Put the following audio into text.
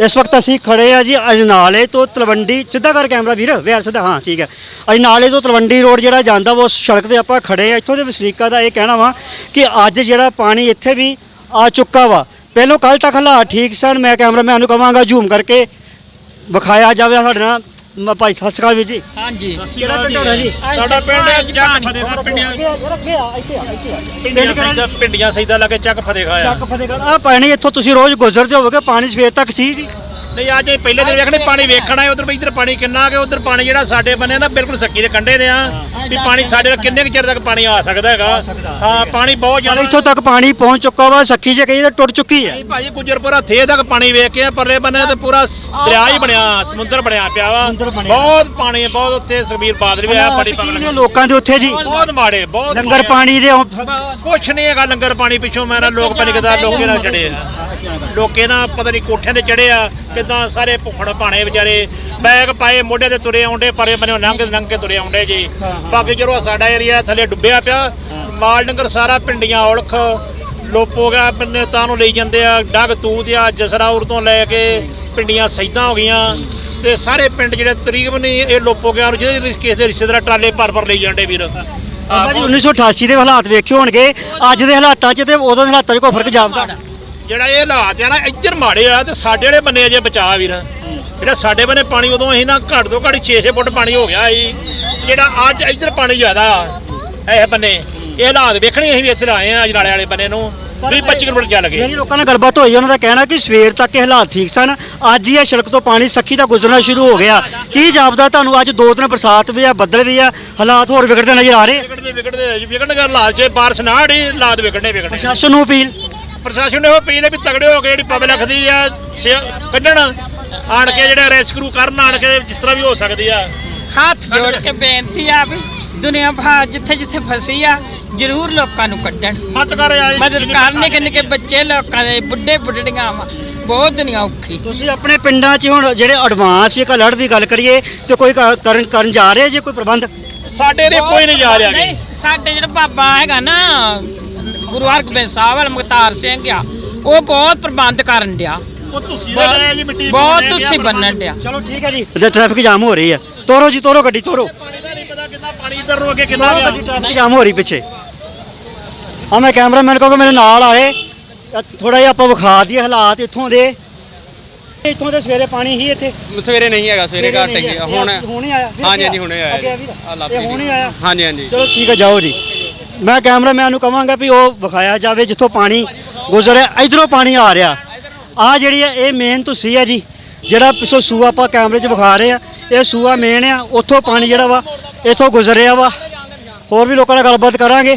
ਇਸ ਵਕਤ ਅਸੀਂ ਖੜੇ ਆ ਜੀ ਅਜਨਾਲੇ ਤੋਂ ਤਲਵੰਡੀ, ਸਿੱਧਾ ਕਰ ਕੈਮਰਾ ਵੀਰ ਵਿਆਰ ਸਿੱਧਾ, ਹਾਂ, ਠੀਕ ਹੈ। ਅਜਨਾਲੇ ਤੋਂ ਤਲਵੰਡੀ ਰੋਡ ਜਿਹੜਾ ਜਾਂਦਾ ਵਾ ਸੜਕ ਤੇ ਆਪਾਂ ਖੜੇ ਆ ਇੱਥੋਂ ਦੇ ਵਸਨੀਕਾਂ ਦਾ ਇਹ ਕਹਿਣਾ ਵਾ ਕਿ ਅੱਜ ਜਿਹੜਾ ਪਾਣੀ ਇੱਥੇ ਵੀ ਆ ਚੁੱਕਾ ਵਾ। ਪਹਿਲੋਂ ਕੱਲ ਤੱਕ ਹਾਲਾਤ ਠੀਕ ਸਨ। ਮੈਂ ਕੈਮਰਾਮੈਨ ਨੂੰ ਕਹਾਂਗਾ, ਜ਼ੂਮ ਕਰਕੇ ਵਿਖਾਇਆ ਜਾਵੇ ਸਾਡੇ ਨਾਲ। ਮ- ਭਾਈ ਸਤਿ ਸ਼੍ਰੀ ਅਕਾਲ ਵੀਰ ਜੀ। ਹਾਂਜੀ। ਕਿਹੜਾ ਪਿੰਡ ਹੋਣਾ ਜੀ? ਸਾਡਾ ਪਿੰਡ ਜੱਟ ਫਤਿਹਗੜ੍ਹ ਪਿੰਡੀਆਂ ਪਿੰਡੀਆਂ ਸੈਦਾ ਪਿੰਡੀਆਂ ਸੈਦਾ ਲੱਗੇ ਚੱਕ ਫਤਿਹਗੜ੍ਹ ਆ। ਚੱਕ ਫਤਿਹਗੜ੍ਹ। ਆ ਪਾਣੀ ਇੱਥੋਂ ਤੁਸੀਂ ਰੋਜ਼ ਗੁਜ਼ਰਦੇ ਹੋਵੋਗੇ ਪਾਣੀ ਸਵੇਰ ਤੱਕ ਸੀ ਜੀ। ਨਹੀਂ ਅੱਜ ਇਹ ਪਹਿਲੇ ਦਿਨ ਵੇਖਣੇ ਪਾਣੀ ਵੇਖਣਾ ਹੈ ਉਧਰ ਇਧਰ ਪਾਣੀ ਕਿੰਨਾ ਕਿ ਉਧਰ ਪਾਣੀ ਜਿਹੜਾ ਸਾਡੇ ਬੰਨੇ ਨਾ ਬਿਲਕੁਲ ਸੱਕੀ ਦੇ ਕੰਢੇ ਦੇ ਆ। ਵੀ ਪਾਣੀ ਸਾਡੇ ਨਾਲ ਕਿੰਨੇ ਕੁ ਚਿਰ ਤੱਕ ਪਾਣੀ ਆ ਸਕਦਾ ਹੈਗਾ? ਹਾਂ ਪਾਣੀ ਬਹੁਤ ਜ਼ਿਆਦਾ ਇੱਥੋਂ ਤੱਕ ਪਾਣੀ ਪਹੁੰਚ ਚੁੱਕਾ ਵਾ ਸੱਖੀ ਜੇ ਕਹੀ ਤਾਂ ਟੁੱਟ ਚੁੱਕੀ ਹੈ। ਨਹੀਂ ਭਾਜੀ ਗੁਜਰਪੁਰਾ ਥੇ ਤੱਕ ਪਾਣੀ ਵੇਖ ਕੇ ਆ, ਪਰਲੇ ਬੰਨੇ ਤੇ ਪੂਰਾ ਦਰਿਆ ਹੀ ਬਣਿਆ ਸਮੁੰਦਰ ਬਣਿਆ ਪਿਆ ਵਾ। ਬਹੁਤ ਪਾਣੀ ਹੈ, ਬਹੁਤ ਉੱਥੇ ਸੁਖਬੀਰ ਬਾਦਲ ਵੀ ਆਇਆ ਬੜੀ ਪਗਲ ਲੋਕਾਂ ਦੇ ਉੱਥੇ ਜੀ। ਬਹੁਤ ਮਾੜੇ ਬਹੁਤ ਲੰਗਰ। ਪਾਣੀ ਦੇ ਕੁਛ ਨਹੀਂ ਹੈਗਾ ਲੰਗਰ ਪਾਣੀ ਪਿੱਛੋਂ ਮੈਂ ਨਾ ਲੋਕ ਪਤਾ ਨੀ ਕਿੱਦਾਂ ਲੋਕੇ ਨਾਲ ਚੜੇ ਆ। ਲੋਕੇ ਨਾ ਪਤਾ ਨਹੀਂ ਕੋਠਿਆਂ ਤੇ ਚੜੇ ਆ ਕਿਦਾਂ ਸਾਰੇ ਭੁੱਖੜ ਭਾਣੇ ਵਿਚਾਰੇ। ਬੈਗ ਪਾਏ ਮੋਢੇ ਤੇ ਤੁਰੇ ਆਉਂਦੇ ਪਰੇ ਬੰਨਿਓ ਲੰਘ ਲੰਘ ਕੇ ਤੁਰੇ ਆਉਂਦੇ ਜੀ। ਬਾਕੀ ਚਲੋ ਸਾਡਾ ਏਰੀਆ ਥੱਲੇ ਡੁੱਬਿਆ ਪਿਆ। ਮਾਲ ਡੰਗਰ ਸਾਰਾ ਪਿੰਡੀਆਂ ਔਲਖ। ਲੋਪੋ ਗਿਆ ਬੰਨੇ ਤਾਂ ਨੂੰ ਲਈ ਜਾਂਦੇ ਆ ਡਗ ਤੂਤ ਆ ਜਸਰਾਉਰ ਤੋਂ ਲੈ ਕੇ ਪਿੰਡੀਆਂ ਸੈਦਾਂ ਹੋ ਗਈਆਂ। ਤੇ ਸਾਰੇ ਪਿੰਡ ਜਿਹੜੇ ਤਕਰੀਬਨ ਇਹ ਲੋਪੋ ਗਿਆ ਨੂੰ ਜਿਹਦੇ ਕਿਸੇ ਦੇ ਰਿਸ਼ਤੇਦਾਰ ਟਰਾਲੇ ਭਰ ਭਰ ਲਈ ਜਾਂਦੇ ਵੀਰ। ਬਾਬਾ ਜੀ 1988 ਦੇ ਹਾਲਾਤ ਵੇਖੇ ਹੋਣਗੇ। ਅੱਜ ਦੇ ਹਾਲਾਤਾਂ 'ਚ ਤੇ ਉਦੋਂ ਦੇ ਹਾਲਾਤਾਂ 'ਚ ਕੋਈ ਫ਼ਰਕ ਜਾਪਦਾ। ਜਿਹੜਾ ਇਹ ਹਾਲਾਤ ਆ ਨਾ ਇੱਧਰ ਮਾੜੇ ਆ ਤੇ ਸਾਡੇ ਵਾਲੇ ਬੰਨੇ ਅਜੇ ਬਚਾ ਵੀਰ ਜਿਹੜਾ ਸਾਡੇ ਬੰਨੇ ਪਾਣੀ ਉਦੋਂ ਅਸੀਂ ਨਾ ਘੱਟ ਤੋਂ ਘੱਟ 6-6 ਫੁੱਟ ਪਾਣੀ ਹੋ ਗਿਆ ਸੀ ਜਿਹੜਾ ਅੱਜ ਇੱਧਰ ਪਾਣੀ ਜ਼ਿਆਦਾ ਇਹ ਬੰਨੇ ਇਹ ਹਾਲਾਤ ਵੇਖਣੇ ਅਸੀਂ ਵੀ ਇੱਥੇ ਆਏ ਆ ਅਜਨਾਲੇ ਵਾਲੇ ਬੰਨੇ ਨੂੰ। 20-25 ਕਿਲੋਮੀਟਰ ਚੱਲ ਗਏ। ਜਿਹੜੀ ਲੋਕਾਂ ਨਾਲ ਗੱਲਬਾਤ ਹੋਈ ਉਹਨਾਂ ਦਾ ਕਹਿਣਾ ਕਿ ਸਵੇਰ ਤੱਕ ਇਹ ਹਾਲਾਤ ਠੀਕ ਸਨ ਅੱਜ ਹੀ ਇਹ ਸੜਕ ਤੋਂ ਪਾਣੀ ਸੱਖੀ ਦਾ ਗੁਜ਼ਰਨਾ ਸ਼ੁਰੂ ਹੋ ਗਿਆ। ਕੀ ਜਾਪਦਾ ਤੁਹਾਨੂੰ ਅੱਜ ਦੋ ਦਿਨ ਬਰਸਾਤ ਵੀ ਆ ਬੱਦਲ ਵੀ ਆ ਹਾਲਾਤ ਹੋਰ ਵਿਗੜਦੇ ਨਜ਼ਰ ਆ ਰਹੇ? ਵਿਗੜਦੇ ਵਿਗੜਦੇ ਵਿਗੜਨ ਦਾ ਹਾਲਾਤ ਜੇ ਬਾਰਿਸ਼ ਨਾ ਹੜੀ ਹਾਲਾਤ ਵਿਗੜਨੇ ਵਿਗੜਨੇ। ਪ੍ਰਸ਼ਾਸਨ ਨੂੰ ਅਪੀਲ। ਪ੍ਰਸ਼ਾਸਨ ਨੇ ਉਹ ਅਪੀਲ ਹੈ ਵੀ ਤਗੜੇ ਹੋ ਕੇ ਜਿਹੜੀ ਪਬਲਿਕ ਦੀ ਆ ਸੇ- ਕੱਢਣ। ਆਣ ਕੇ ਜਿਹੜਾ ਰੈਸਕਿਊ ਕਰਨ ਆਣ ਕੇ ਜਿਸ ਤਰ੍ਹਾਂ ਵੀ ਹੋ ਸਕਦੀ ਆ। ਹੱਥ ਜੋੜ ਕੇ ਬੇਨਤੀ ਆ ਵੀ ਦੁਨੀਆ ਭਰ ਜਿੱਥੇ ਜਿੱਥੇ ਫਸੀ ਆ ਜ਼ਰੂਰ ਲੋਕਾਂ ਨੂੰ ਕੱਢਣ। ਮਤ ਕਰ ਆਏ ਮਦਦ ਕਰਨ ਨਿੱਕੇ ਨਿੱਕੇ ਬੱਚੇ ਲੋਕਾਂ ਦੇ ਬੁੱਢੇ ਬੁੱਢੜੀਆਂ ਵਾ ਬਹੁਤ ਦੁਨੀਆ ਔਖੀ। ਤੁਸੀਂ ਆਪਣੇ ਪਿੰਡਾਂ 'ਚ ਹੁਣ ਜਿਹੜੇ ਐਡਵਾਂਸ ਇੱਕ ਅਲਰਟ ਦੀ ਗੱਲ ਕਰੀਏ ਤੇ ਕੋਈ ਕ- ਕਰਨ ਕਰਨ ਜਾ ਰਹੇ ਜੇ ਕੋਈ ਪ੍ਰਬੰਧ? ਸਾਡੇ ਦੇ ਕੋਈ ਨਹੀਂ ਜਾ ਰਿਹਾ ਗੇ। ਨਹੀਂ, ਸਾਡੇ ਜਿਹੜਾ ਬਾਬਾ ਹੈਗਾ ਨਾ ਗੁਰੂ ਹਰਗੋਬਿੰਦ ਸਾਹਿਬ ਵਾਲਾ ਮੁਖਤਾਰ ਸਿੰਘ ਆ ਉਹ ਬਹੁਤ ਪ੍ਰਬੰਧ ਕਰਨ ਡਿਆ। ਉਹ ਤੁਸੀਂ ਲੈ ਆਏ ਜੀ ਮਿੱਟੀ ਬਹੁਤ ਤੁਸੀਂ ਬੰਨਣ ਡਿਆ। ਚਲੋ ਠੀਕ ਹੈ ਜੀ ਤੇ ਟ੍ਰੈਫਿਕ ਜਾਮ ਹੋ ਰਹੀ ਹੈ ਤੋਰੋ ਜੀ ਤੋਰੋ ਗੱਡੀ ਤੋਰੋ। ਪਾਣੀ ਦਾ ਨਹੀਂ ਪਤਾ ਕਿੰਨਾ ਪਾਣੀ ਇੱਧਰ ਨੂੰ ਅੱਗੇ ਕਿੰਨਾ ਗਿਆ। ਟ੍ਰੈਫਿਕ ਜਾਮ ਹੋ ਰਹੀ ਪਿੱਛੇ। ਹਾਂ ਮੈਂ ਕੈਮਰਾਮੈਨ ਕਹੂੰਗਾ ਮੇਰੇ ਨਾਲ ਆਏ ਥੋੜਾ ਜਿਹਾ ਆਪਾਂ ਵਿਖਾ ਦਈਏ ਹਾਲਾਤ ਇੱਥੋਂ ਦੇ। ਇੱਥੋਂ ਦੇ ਸਵੇਰੇ ਪਾਣੀ ਹੀ ਇੱਥੇ। ਸਵੇਰੇ ਨਹੀਂ ਹੈਗਾ ਸਵੇਰੇ ਘੱਟ ਹੀ ਹੈ। ਹੁਣ ਹੁਣੇ ਆਇਆ ਹਾਂਜੀ ਜੀ, ਹਾਂਜੀ ਹੁਣੇ ਆਇਆ ਆ ਜੀ। ਲੱਭ ਇਹ ਜੀ। ਹੁਣੇ ਆਇਆ। ਹਾਂਜੀ ਹਾਂਜੀ। ਚਲੋ ਠੀਕ ਹੈ ਜਾਓ ਜੀ। ਮੈਂ ਕੈਮਰਾਮੈਨ ਨੂੰ ਕਹਾਂਗਾ ਵੀ ਉਹ ਵਿਖਾਇਆ ਜਾਵੇ, ਜਿੱਥੋਂ ਪਾਣੀ ਗੁਜ਼ਰਿਆ, ਇਧਰੋਂ ਪਾਣੀ ਆ ਰਿਹਾ। ਆ ਜਿਹੜੀ ਹੈ ਇਹ ਮੇਨ ਤੁਸੀਂ ਹੈ ਜੀ, ਜਿਹੜਾ ਪਿੱਛੋਂ ਸੂਆ ਆਪਾਂ ਕੈਮਰੇ 'ਚ ਵਿਖਾ ਰਹੇ ਆ, ਇਹ ਸੂਆ ਮੇਨ ਆ, ਉੱਥੋਂ ਪਾਣੀ ਜਿਹੜਾ ਵਾ, ਇੱਥੋਂ ਗੁਜ਼ਰਿਆ ਵਾ। ਹੋਰ ਵੀ ਲੋਕਾਂ ਨਾਲ ਗੱਲਬਾਤ ਕਰਾਂਗੇ।